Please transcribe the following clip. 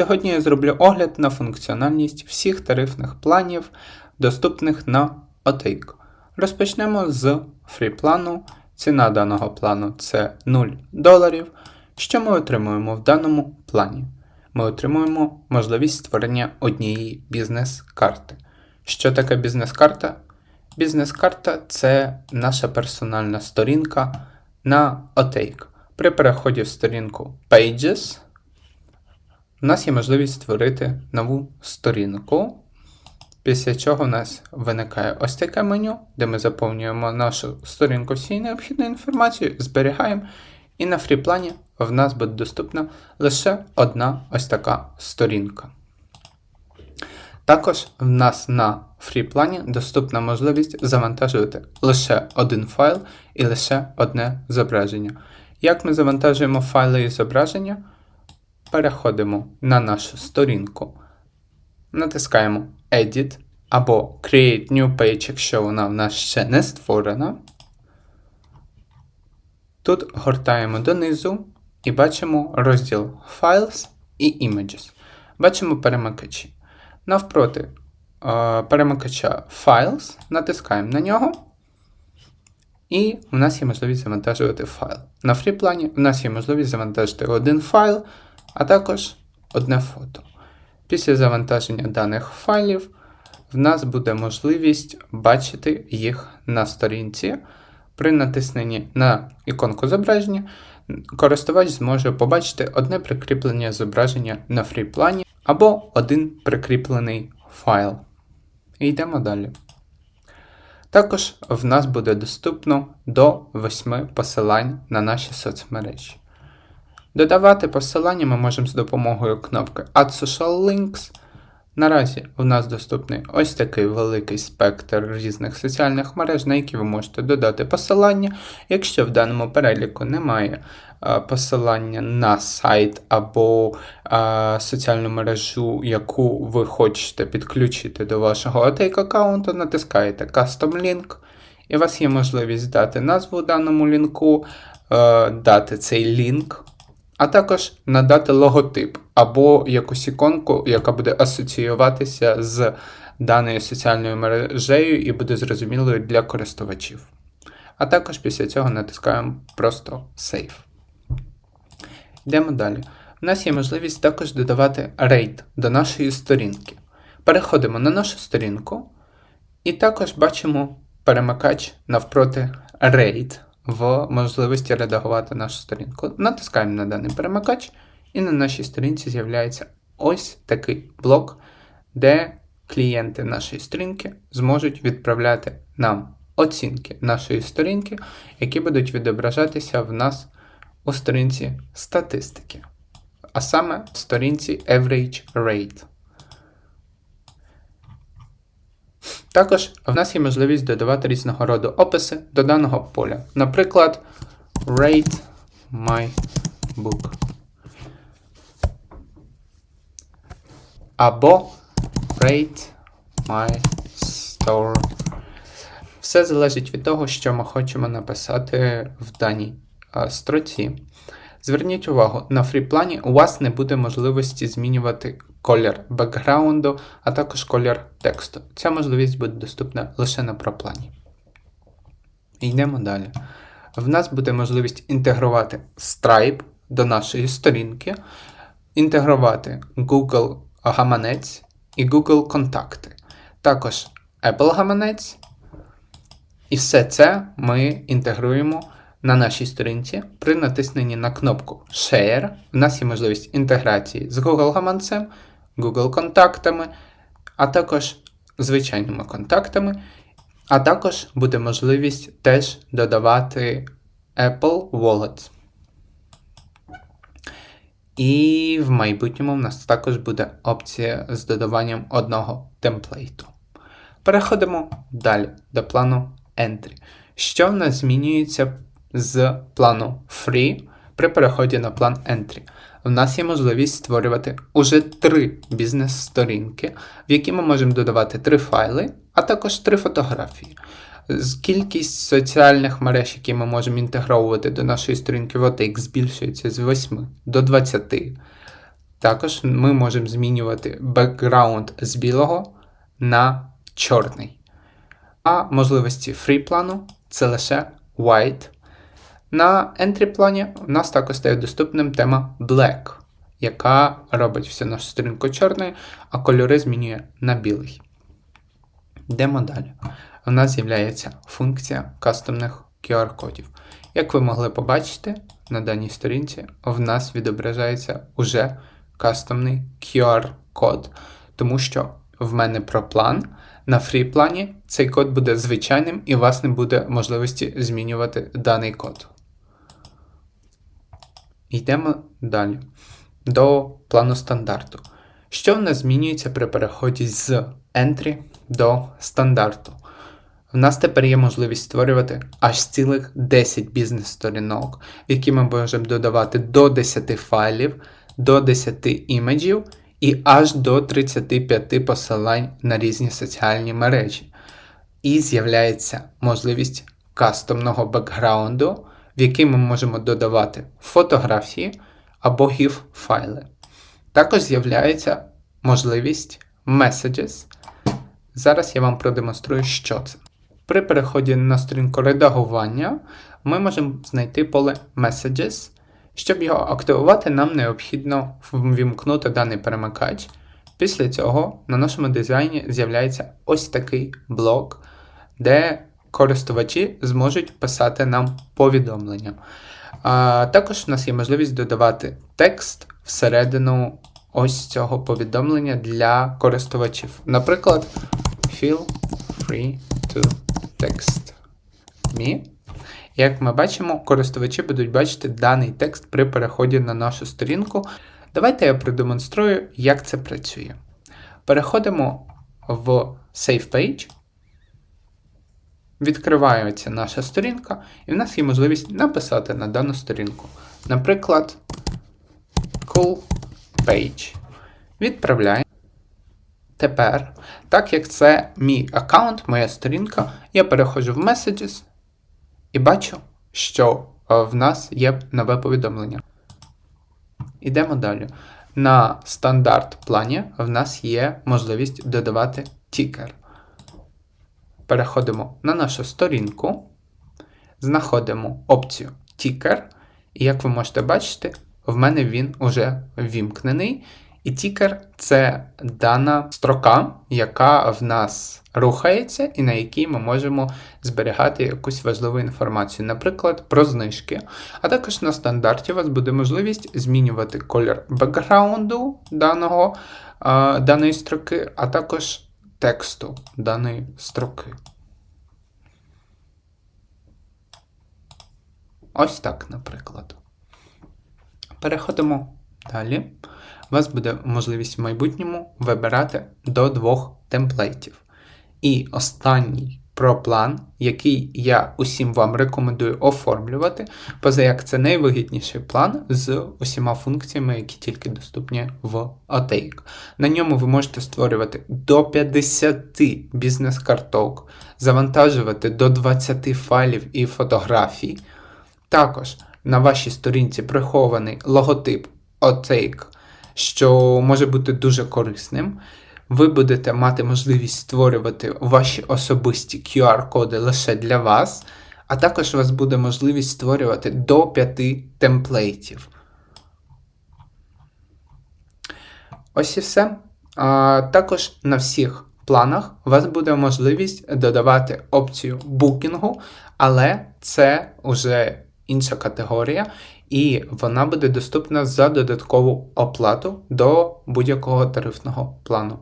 Сьогодні я зроблю огляд на функціональність всіх тарифних планів, доступних на Otake. Розпочнемо з фрі-плану. Ціна даного плану це 0 доларів. Що ми отримуємо в даному плані? Ми отримуємо можливість створення однієї бізнес-карти. Що таке бізнес-карта? Бізнес-карта це наша персональна сторінка на Otake. При переході в сторінку Pages у нас є можливість створити нову сторінку. Після чого у нас виникає ось таке меню, де ми заповнюємо нашу сторінку всією необхідною інформацією, зберігаємо. І на фріплані в нас буде доступна лише одна ось така сторінка. Також в нас на фріплані доступна можливість завантажувати лише один файл і лише одне зображення. Як ми завантажуємо файли і зображення? Переходимо на нашу сторінку, натискаємо Edit або Create New Page, якщо вона в нас ще не створена. Тут гортаємо донизу і бачимо розділ Files і Images. Бачимо перемикачі. Навпроти е, перемикача Files, натискаємо на нього. І в нас є можливість завантажувати файл. На фріплані в нас є можливість завантажити один файл, а також одне фото. Після завантаження даних файлів в нас буде можливість бачити їх на сторінці. При натисненні на іконку зображення користувач зможе побачити одне прикріплене зображення на фріплані або один прикріплений файл. І йдемо далі. Також в нас буде доступно до 8 посилань на наші соцмережі. Додавати посилання ми можемо з допомогою кнопки Add Social Links. Наразі у нас доступний ось такий великий спектр різних соціальних мереж, на які ви можете додати посилання. Якщо в даному переліку немає а, посилання на сайт або а, соціальну мережу, яку ви хочете підключити до вашого Otake аккаунту, натискаєте Custom Link, і у вас є можливість дати назву даному лінку, а, дати цей лінк а також надати логотип або якусь іконку, яка буде асоціюватися з даною соціальною мережею і буде зрозумілою для користувачів. А також після цього натискаємо просто Save. Йдемо далі. У нас є можливість також додавати рейд до нашої сторінки. Переходимо на нашу сторінку і також бачимо перемикач навпроти рейд в можливості редагувати нашу сторінку. Натискаємо на даний перемикач, і на нашій сторінці з'являється ось такий блок, де клієнти нашої сторінки зможуть відправляти нам оцінки нашої сторінки, які будуть відображатися в нас у сторінці статистики, а саме в сторінці Average Rate. Також в нас є можливість додавати різного роду описи до даного поля. Наприклад, rate my book. Або rate my store. Все залежить від того, що ми хочемо написати в даній строці. Зверніть увагу, на фріплані у вас не буде можливості змінювати колір бекграунду, а також колір тексту. Ця можливість буде доступна лише на проплані. Йдемо далі. В нас буде можливість інтегрувати Stripe до нашої сторінки, інтегрувати Google гаманець і Google Контакти. Також Apple гаманець. І все це ми інтегруємо на нашій сторінці при натисненні на кнопку Share. У нас є можливість інтеграції з Google гаманцем, Google контактами, а також звичайними контактами. А також буде можливість теж додавати Apple Wallet. І в майбутньому в нас також буде опція з додаванням одного темплейту. Переходимо далі до плану Entry. Що в нас змінюється з плану Free при переході на план Entry? В нас є можливість створювати уже три бізнес-сторінки, в які ми можемо додавати три файли, а також три фотографії. Кількість соціальних мереж, які ми можемо інтегровувати до нашої сторінки в OTX, збільшується з 8 до 20. Також ми можемо змінювати бекграунд з білого на чорний. А можливості фрі плану це лише white. На entry плані у нас також стає доступним тема Black, яка робить всю нашу сторінку чорною, а кольори змінює на білий. Йдемо далі. У нас з'являється функція кастомних QR-кодів. Як ви могли побачити, на даній сторінці в нас відображається уже кастомний QR-код, тому що в мене про план. На фрі-плані цей код буде звичайним і у вас не буде можливості змінювати даний код. Йдемо далі до плану стандарту. Що в нас змінюється при переході з Entry до стандарту? В нас тепер є можливість створювати аж цілих 10 бізнес-сторінок, які ми можемо додавати до 10 файлів, до 10 імеджів і аж до 35 посилань на різні соціальні мережі. І з'являється можливість кастомного бекграунду, в який ми можемо додавати фотографії або GIF файли. Також з'являється можливість Messages. Зараз я вам продемонструю, що це. При переході на сторінку редагування ми можемо знайти поле Messages. Щоб його активувати, нам необхідно ввімкнути даний перемикач. Після цього на нашому дизайні з'являється ось такий блок, де користувачі зможуть писати нам повідомлення. А, Також у нас є можливість додавати текст всередину ось цього повідомлення для користувачів. Наприклад, feel free to text me. Як ми бачимо, користувачі будуть бачити даний текст при переході на нашу сторінку. Давайте я продемонструю, як це працює. Переходимо в Save Page. Відкривається наша сторінка, і в нас є можливість написати на дану сторінку. Наприклад, cool page. Відправляємо. Тепер, так як це мій аккаунт, моя сторінка, я переходжу в Messages і бачу, що е, в нас є нове повідомлення. Ідемо далі. На стандарт плані в нас є можливість додавати тікер. Переходимо на нашу сторінку, знаходимо опцію Тікер, і як ви можете бачити, в мене він уже ввімкнений. І тікер це дана строка, яка в нас рухається, і на якій ми можемо зберігати якусь важливу інформацію, наприклад, про знижки. А також на стандарті у вас буде можливість змінювати колір бекграунду даного, даної строки, а також тексту даної строки. Ось так, наприклад. Переходимо далі. У вас буде можливість в майбутньому вибирати до двох темплейтів. І останній про план, який я усім вам рекомендую оформлювати, поза як це найвигідніший план з усіма функціями, які тільки доступні в Otake. На ньому ви можете створювати до 50 бізнес-карток, завантажувати до 20 файлів і фотографій. Також на вашій сторінці прихований логотип Otake, що може бути дуже корисним. Ви будете мати можливість створювати ваші особисті QR-коди лише для вас, а також у вас буде можливість створювати до 5 темплейтів. Ось і все. А, Також на всіх планах у вас буде можливість додавати опцію букінгу, але це вже інша категорія, і вона буде доступна за додаткову оплату до будь-якого тарифного плану.